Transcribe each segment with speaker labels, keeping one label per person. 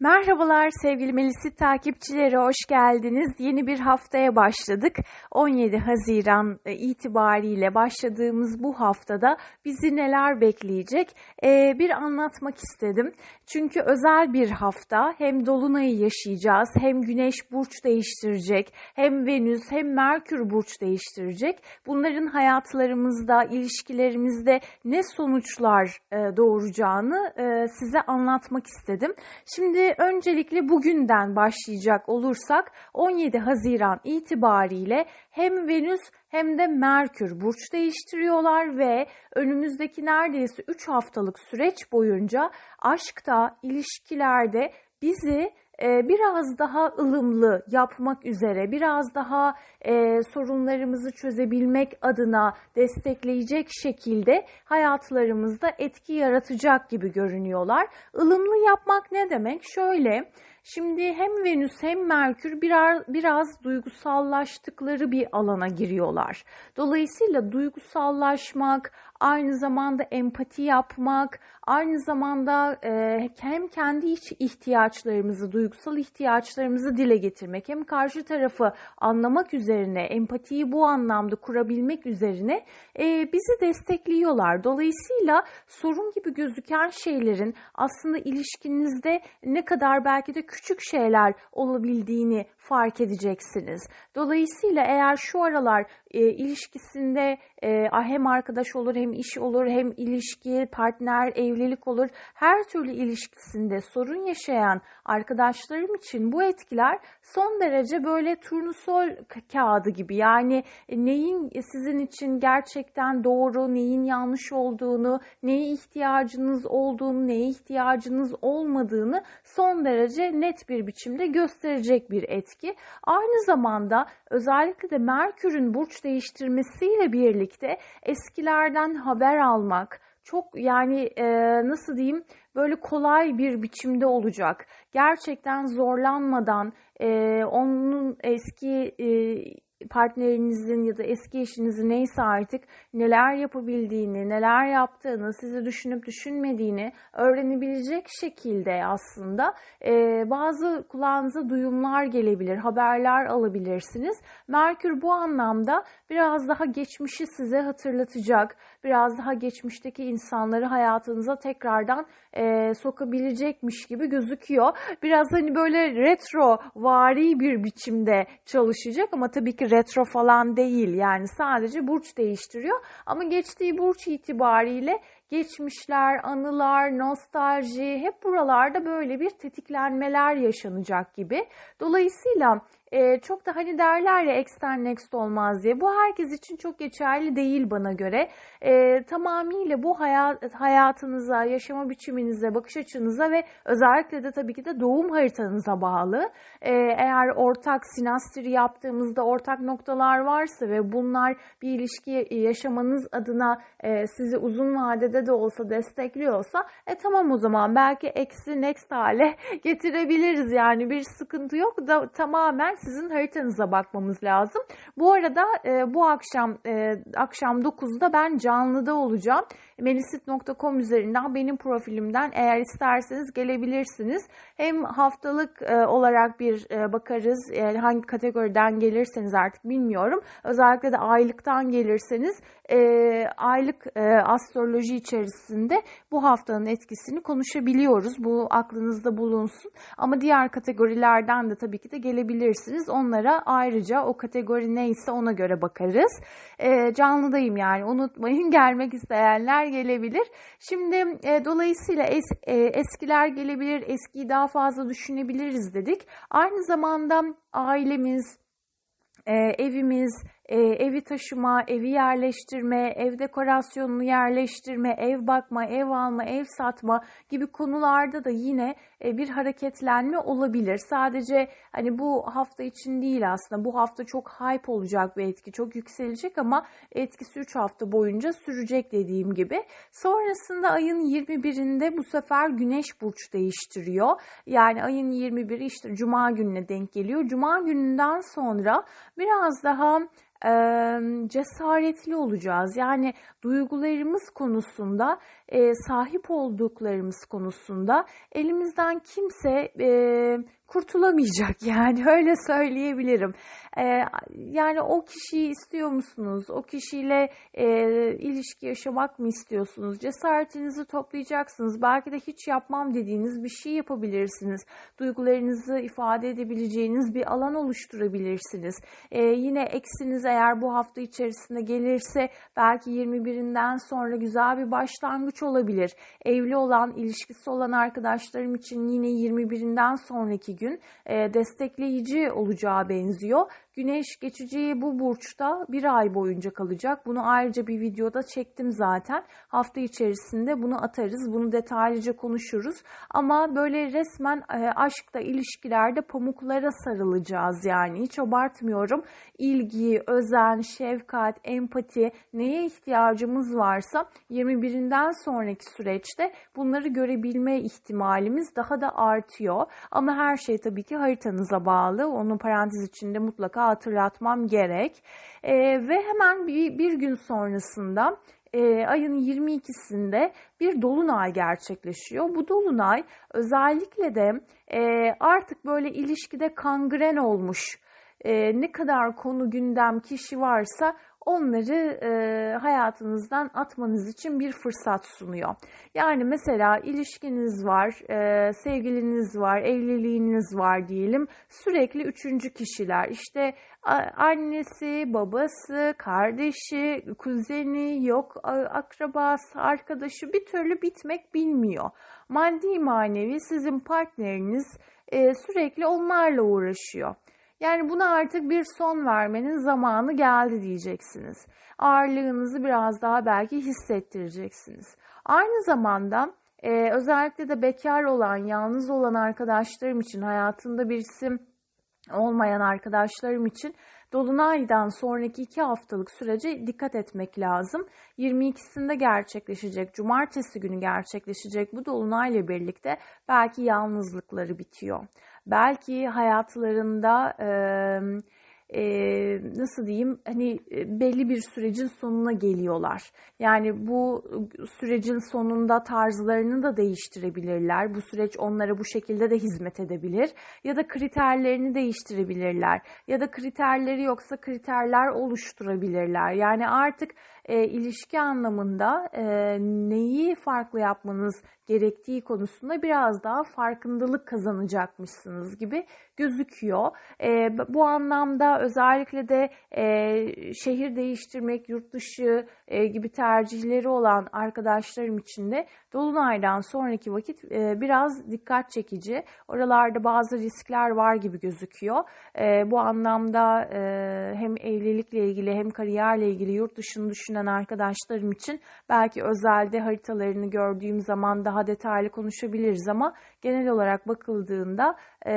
Speaker 1: Merhabalar sevgili Melisit takipçileri, hoş geldiniz. Yeni bir haftaya başladık. 17 Haziran e, itibariyle başladığımız bu haftada bizi neler bekleyecek ee, bir anlatmak istedim. Çünkü özel bir hafta hem Dolunay'ı yaşayacağız, hem Güneş burç değiştirecek, hem Venüs hem Merkür burç değiştirecek. Bunların hayatlarımızda, ilişkilerimizde ne sonuçlar e, doğuracağını e, size anlatmak istedim. Şimdi öncelikle bugünden başlayacak olursak 17 Haziran itibariyle hem Venüs hem de Merkür burç değiştiriyorlar ve önümüzdeki neredeyse 3 haftalık süreç boyunca aşkta, ilişkilerde bizi biraz daha ılımlı yapmak üzere, biraz daha e, sorunlarımızı çözebilmek adına destekleyecek şekilde hayatlarımızda etki yaratacak gibi görünüyorlar. Ilımlı yapmak ne demek? Şöyle, Şimdi hem Venüs hem Merkür birer, biraz duygusallaştıkları bir alana giriyorlar. Dolayısıyla duygusallaşmak, aynı zamanda empati yapmak, aynı zamanda e, hem kendi ihtiyaçlarımızı, duygusal ihtiyaçlarımızı dile getirmek, hem karşı tarafı anlamak üzerine, empatiyi bu anlamda kurabilmek üzerine e, bizi destekliyorlar. Dolayısıyla sorun gibi gözüken şeylerin aslında ilişkinizde ne kadar belki de küçük şeyler olabildiğini fark edeceksiniz. Dolayısıyla eğer şu aralar e, ilişkisinde e, hem arkadaş olur hem iş olur hem ilişki, partner, evlilik olur. Her türlü ilişkisinde sorun yaşayan arkadaşlarım için bu etkiler son derece böyle turnusol kağıdı gibi. Yani neyin sizin için gerçekten doğru, neyin yanlış olduğunu, neye ihtiyacınız olduğunu, neye ihtiyacınız olmadığını son derece net bir biçimde gösterecek bir etki. Aynı zamanda özellikle de Merkür'ün burç değiştirmesiyle birlikte eskilerden haber almak, çok yani e, nasıl diyeyim böyle kolay bir biçimde olacak. Gerçekten zorlanmadan e, onun eski e, partnerinizin ya da eski eşinizin neyse artık neler yapabildiğini, neler yaptığını, sizi düşünüp düşünmediğini öğrenebilecek şekilde aslında e, bazı kulağınıza duyumlar gelebilir, haberler alabilirsiniz. Merkür bu anlamda biraz daha geçmişi size hatırlatacak, biraz daha geçmişteki insanları hayatınıza tekrardan e, sokabilecekmiş gibi gözüküyor. Biraz hani böyle retro vari bir biçimde çalışacak ama tabii ki retro falan değil yani sadece burç değiştiriyor ama geçtiği burç itibariyle geçmişler, anılar, nostalji hep buralarda böyle bir tetiklenmeler yaşanacak gibi. Dolayısıyla e, çok da hani derler ya extern next olmaz diye. Bu herkes için çok geçerli değil bana göre. E, tamamıyla bu hayat, hayatınıza, yaşama biçiminize, bakış açınıza ve özellikle de tabii ki de doğum haritanıza bağlı. E, eğer ortak sinastri yaptığımızda ortak noktalar varsa ve bunlar bir ilişki yaşamanız adına e, sizi uzun vadede de olsa destekliyorsa e tamam o zaman belki eksi next hale getirebiliriz yani bir sıkıntı yok da tamamen sizin haritanıza bakmamız lazım. Bu arada e, bu akşam e, akşam 9'da ben canlıda olacağım. Melisit.com üzerinden benim profilimden eğer isterseniz gelebilirsiniz. Hem haftalık e, olarak bir e, bakarız. Yani hangi kategoriden gelirseniz artık bilmiyorum. Özellikle de aylıktan gelirseniz e, aylık e, astroloji içerisinde bu haftanın etkisini konuşabiliyoruz. Bu aklınızda bulunsun. Ama diğer kategorilerden de tabii ki de gelebilirsiniz. Onlara ayrıca o kategori neyse ona göre bakarız. E, canlıdayım yani unutmayın gelmek isteyenler gelebilir. Şimdi e, dolayısıyla es, e, eskiler gelebilir, eskiyi daha fazla düşünebiliriz dedik. Aynı zamanda ailemiz, e, evimiz, e, evi taşıma, evi yerleştirme, ev dekorasyonunu yerleştirme, ev bakma, ev alma, ev satma gibi konularda da yine e, bir hareketlenme olabilir. Sadece hani bu hafta için değil aslında. Bu hafta çok hype olacak bir etki, çok yükselecek ama etkisi 3 hafta boyunca sürecek dediğim gibi. Sonrasında ayın 21'inde bu sefer Güneş burç değiştiriyor. Yani ayın 21'i işte Cuma gününe denk geliyor. Cuma gününden sonra biraz daha e, cesaretli olacağız. Yani duygularımız konusunda, e, sahip olduklarımız konusunda elimizden kimse e, kurtulamayacak yani öyle söyleyebilirim. Ee, yani o kişiyi istiyor musunuz? O kişiyle e, ilişki yaşamak mı istiyorsunuz? Cesaretinizi toplayacaksınız. Belki de hiç yapmam dediğiniz bir şey yapabilirsiniz. Duygularınızı ifade edebileceğiniz bir alan oluşturabilirsiniz. Ee, yine eksiniz eğer bu hafta içerisinde gelirse belki 21'inden sonra güzel bir başlangıç olabilir. Evli olan, ilişkisi olan arkadaşlarım için yine 21'inden sonraki gün destekleyici olacağı benziyor. Güneş geçeceği bu burçta bir ay boyunca kalacak. Bunu ayrıca bir videoda çektim zaten. Hafta içerisinde bunu atarız. Bunu detaylıca konuşuruz. Ama böyle resmen e, aşkta, ilişkilerde pamuklara sarılacağız yani. Hiç abartmıyorum. İlgi, özen, şefkat, empati neye ihtiyacımız varsa 21'inden sonraki süreçte bunları görebilme ihtimalimiz daha da artıyor. Ama her şey tabii ki haritanıza bağlı. Onu parantez içinde mutlaka hatırlatmam gerek. E, ve hemen bir, bir gün sonrasında e, ayın 22'sinde bir dolunay gerçekleşiyor. Bu dolunay özellikle de e, artık böyle ilişkide kangren olmuş e, ne kadar konu gündem kişi varsa onları e, hayatınızdan atmanız için bir fırsat sunuyor. Yani mesela ilişkiniz var, e, sevgiliniz var, evliliğiniz var diyelim. Sürekli üçüncü kişiler işte annesi, babası, kardeşi, kuzeni, yok akrabası, arkadaşı bir türlü bitmek bilmiyor. Maddi manevi sizin partneriniz e, sürekli onlarla uğraşıyor. Yani buna artık bir son vermenin zamanı geldi diyeceksiniz. Ağırlığınızı biraz daha belki hissettireceksiniz. Aynı zamanda e, özellikle de bekar olan, yalnız olan arkadaşlarım için, hayatında birisi olmayan arkadaşlarım için Dolunay'dan sonraki iki haftalık sürece dikkat etmek lazım. 22'sinde gerçekleşecek, cumartesi günü gerçekleşecek bu Dolunay'la birlikte belki yalnızlıkları bitiyor. Belki hayatlarında... E, e, nasıl diyeyim hani belli bir sürecin sonuna geliyorlar. Yani bu sürecin sonunda tarzlarını da değiştirebilirler. Bu süreç onlara bu şekilde de hizmet edebilir. Ya da kriterlerini değiştirebilirler. Ya da kriterleri yoksa kriterler oluşturabilirler. Yani artık e, ilişki anlamında e, neyi farklı yapmanız gerektiği konusunda biraz daha farkındalık kazanacakmışsınız gibi gözüküyor. E, bu anlamda özellikle de e, şehir değiştirmek, yurt dışı e, gibi tercihleri olan arkadaşlarım için de Dolunay'dan sonraki vakit e, biraz dikkat çekici. Oralarda bazı riskler var gibi gözüküyor. E, bu anlamda e, hem evlilikle ilgili hem kariyerle ilgili yurt dışını düşünen arkadaşlarım için belki özelde haritalarını gördüğüm zaman daha detaylı konuşabiliriz ama genel olarak bakıldığında e,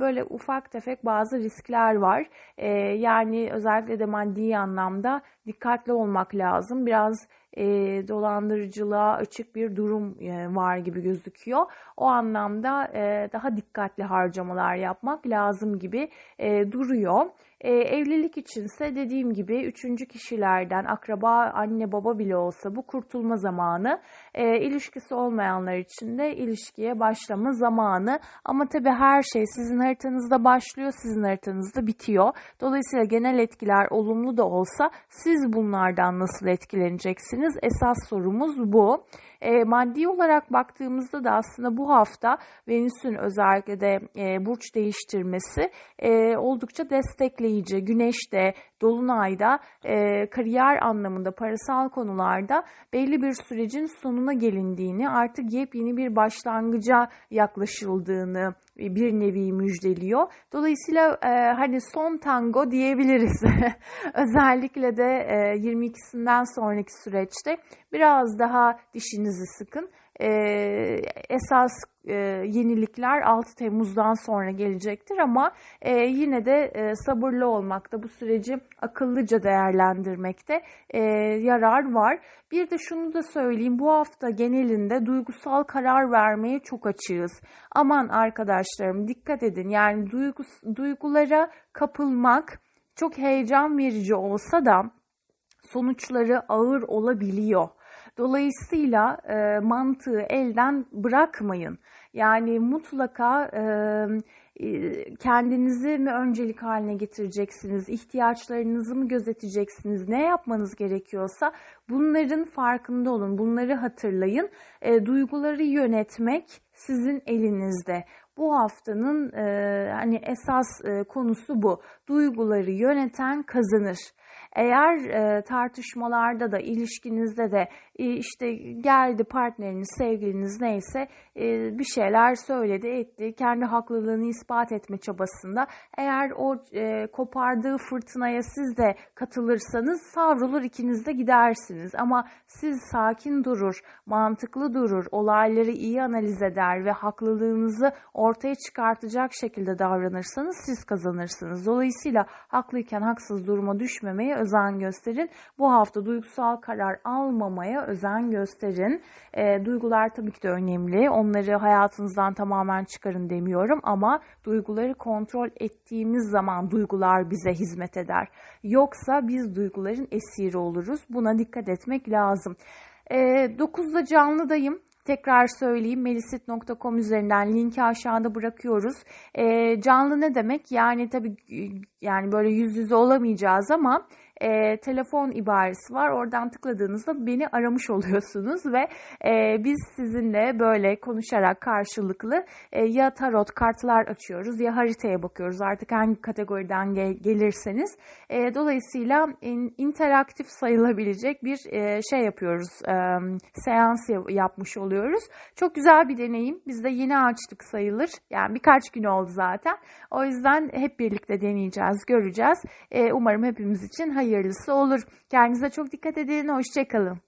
Speaker 1: böyle ufak tefek bazı riskler var. E, yani özellikle de maddi anlamda dikkatli olmak lazım. Biraz e, dolandırıcılığa açık bir durum e, var gibi gözüküyor. O anlamda e, daha dikkatli harcamalar yapmak lazım gibi e, duruyor. E, evlilik içinse dediğim gibi üçüncü kişilerden akraba anne baba bile olsa bu kurtulma zamanı. E, ilişkisi olmayanlar için de ilişkiye başlama zamanı. Ama tabii her şey sizin haritanızda başlıyor, sizin haritanızda bitiyor. Dolayısıyla genel etkiler olumlu da olsa siz bunlardan nasıl etkileneceksiniz? Esas sorumuz bu. E, maddi olarak baktığımızda da aslında bu hafta Venüs'ün özellikle de e, burç değiştirmesi e, oldukça destekleyici. Güneş de Dolunay'da e, kariyer anlamında parasal konularda belli bir sürecin sonuna gelindiğini artık yepyeni bir başlangıca yaklaşıldığını bir nevi müjdeliyor. Dolayısıyla e, hani son tango diyebiliriz. Özellikle de e, 22'sinden sonraki süreçte biraz daha dişinizi sıkın. E, esas e, yenilikler 6 Temmuz'dan sonra gelecektir ama e, yine de e, sabırlı olmakta, bu süreci akıllıca değerlendirmekte e, yarar var. Bir de şunu da söyleyeyim, bu hafta genelinde duygusal karar vermeye çok açığız. Aman arkadaşlarım dikkat edin yani duygus, duygulara kapılmak, çok heyecan verici olsa da sonuçları ağır olabiliyor. Dolayısıyla e, mantığı elden bırakmayın. Yani mutlaka e, e, kendinizi mi öncelik haline getireceksiniz, ihtiyaçlarınızı mı gözeteceksiniz, ne yapmanız gerekiyorsa bunların farkında olun, bunları hatırlayın. E, duyguları yönetmek sizin elinizde. Bu haftanın e, hani esas e, konusu bu. Duyguları yöneten kazanır. Eğer e, tartışmalarda da ilişkinizde de işte geldi partneriniz, sevgiliniz neyse e, bir şeyler söyledi, etti, kendi haklılığını ispat etme çabasında eğer o e, kopardığı fırtınaya siz de katılırsanız savrulur ikiniz de gidersiniz. Ama siz sakin durur, mantıklı durur, olayları iyi analiz eder ve haklılığınızı ortaya çıkartacak şekilde davranırsanız siz kazanırsınız. Dolayısıyla haklıyken haksız duruma düşmemeye özen gösterin. Bu hafta duygusal karar almamaya özen gösterin. E, duygular tabii ki de önemli. Onları hayatınızdan tamamen çıkarın demiyorum ama duyguları kontrol ettiğimiz zaman duygular bize hizmet eder. Yoksa biz duyguların esiri oluruz. Buna dikkat etmek lazım. E, 9'da canlıdayım. Tekrar söyleyeyim melisit.com üzerinden linki aşağıda bırakıyoruz. E, canlı ne demek? Yani tabii yani böyle yüz yüze olamayacağız ama e, telefon ibaresi var. Oradan tıkladığınızda beni aramış oluyorsunuz ve e, biz sizinle böyle konuşarak karşılıklı e, ya tarot kartlar açıyoruz ya haritaya bakıyoruz. Artık hangi kategoriden gel- gelirseniz. E, dolayısıyla in, interaktif sayılabilecek bir e, şey yapıyoruz. E, seans yapmış oluyoruz. Çok güzel bir deneyim. Biz de yeni açtık sayılır. Yani birkaç gün oldu zaten. O yüzden hep birlikte deneyeceğiz, göreceğiz. E, umarım hepimiz için hayırlısı olur. Kendinize çok dikkat edin. Hoşçakalın.